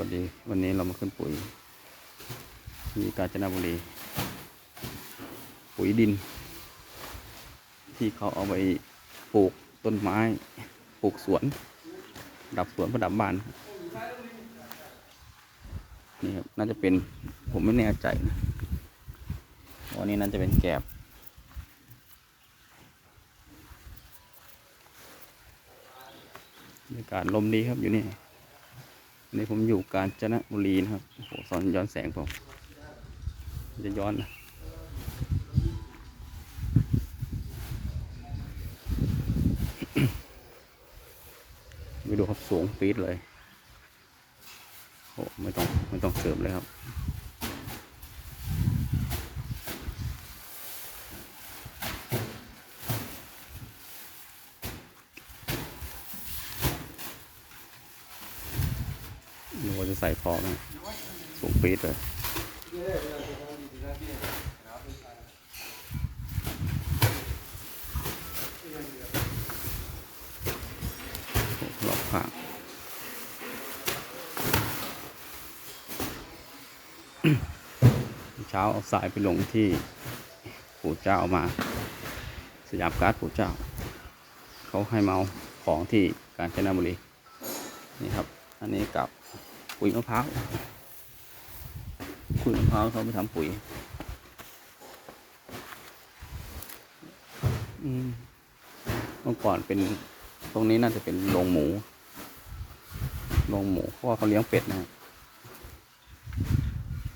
วัสดี วันนี้เรามาขึ้นปุ๋ยที่กาญจนบุรี ปุ๋ยดิน ที่เขาเอาไปปลูกต้นไม้ ปลูกสวน ดับสวนประดับบ้าน นี่ครับ น่าจะเป็นผมไม่แน่ใจนะวันนี้น่าจะเป็นแกบบรรยากาศลมดีครับอยู่นี่ นี่ผมอยู่กาญจนบุรีนะครับโอ้โหสอนย้อนแสงผมจะย้อนนะไปดูครับสูงปี๊ดเลยโอ้ไม่ต้องไม่ต้องเสริมเลยครับ ดูว่าจะ ใส่พอไหมสูงปี๊ดเลยรอบข้างเช้าเอาสายไปลงที่ปู่เจ้ามา สยามการ์ดปู่เจ้า เขาให้เมาเอาของที่กาญจนบุรีนี่ครับ อันนี้กับ ปุ๋ยมะพร้าวปุ๋ยมะพร้าวเขาไปทำปุ๋ย อืมเมื่อก่อนเป็นตรงนี้น่าจะเป็นโรงหมูโรงหมูเพราะว่าเขาเลี้ยงเป็ดนะฮะ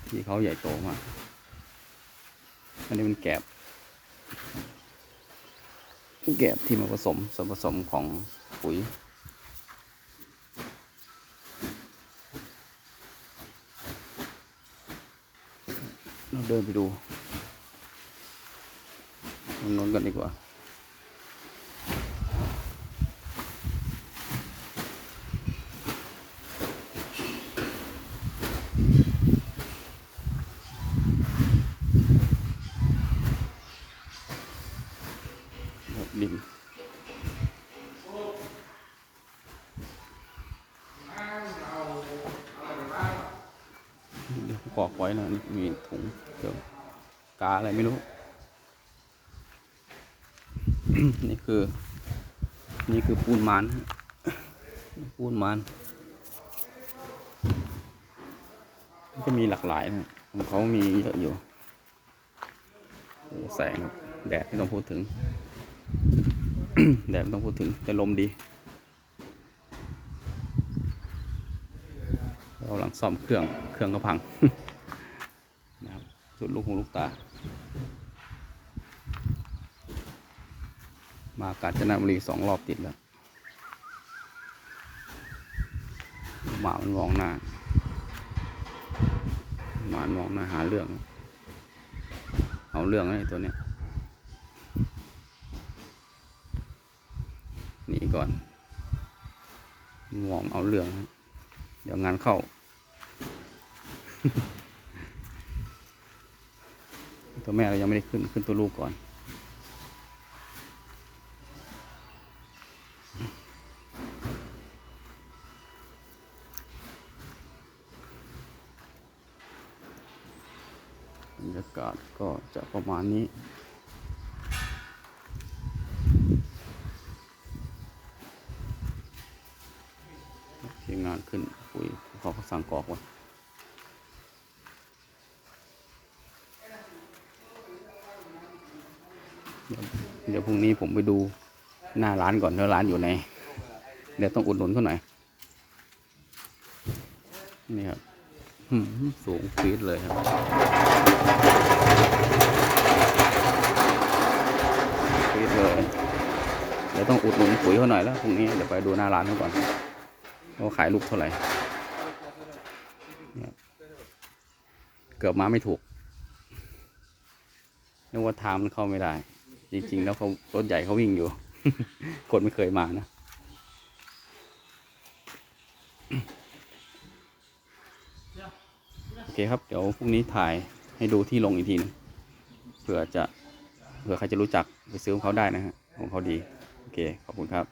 ที่เขาใหญ่โตมากอันนี้เป็นแกบแกบที่มาผสมส่วนผสมของปุ๋ย เราเดินไปดูตรงโน้นกันดีกว่า แบบดินเดี๋ยว กอกไว้นะนี่มีถุงเดี๋ยวกาอะไรไม่รู้ นี่คือ นี่คือปูนมันฮะปูนมันก็มีหลากหลายนะของเขามีเยอะอยู่โอ้แสงแดดไม่ต้องพูดถึง แดดไม่ต้องพูดถึงแต่ลมดี เรา กำลังซ่อมเครื่องเครื่องก็พังนะครับสุดลูกหูลูกตา มากาญจนบุรีสองรอบติดแล้วหมามันมองหน้าหมามันมองหน้าหาเรื่อง เอาเรื่องไอ้ตัวเนี้ยหนีก่อนมองเอาเรื่อง เดี๋ยวงานเข้า ตัวแม่เรายังไม่ได้ขึ้นขึ้นตัวลูกก่อน บรรยากาศก็จะประมาณนี้ทีมงานขึ้นปุ๋ยขอเขาสั่งกรอกไว้ เดี๋ยวพรุ่งนี้ผมไปดูหน้าร้านก่อนว่าร้านอยู่ไหนเดี๋ยวต้องอุดหนุนเขาหน่อยนี่ครับหืมสูงฟีดเลยครับ ฟีดเลย เดี๋ยวต้องอุดหนุนปุ๋ยเขาหน่อยแล้วพรุ่งนี้เดี๋ยวไปดูหน้าร้านเขาก่อนว่าขายลูกเท่าไหร่เนี่ยเกือบมาไม่ถูกนึกว่าทามันเข้าไม่ได้ จริงๆแล้วเขารถใหญ่เขาวิ่งอยู่ คนไม่เคยมานะโอเคครับเดี๋ยวพรุ่งนี้ถ่ายให้ดูที่ลงอีกทีหนึงเผื่อจะเผื่อใครจะรู้จักไปซื้อของเขาได้นะฮะของเขาดี โอเค ขอบคุณครับ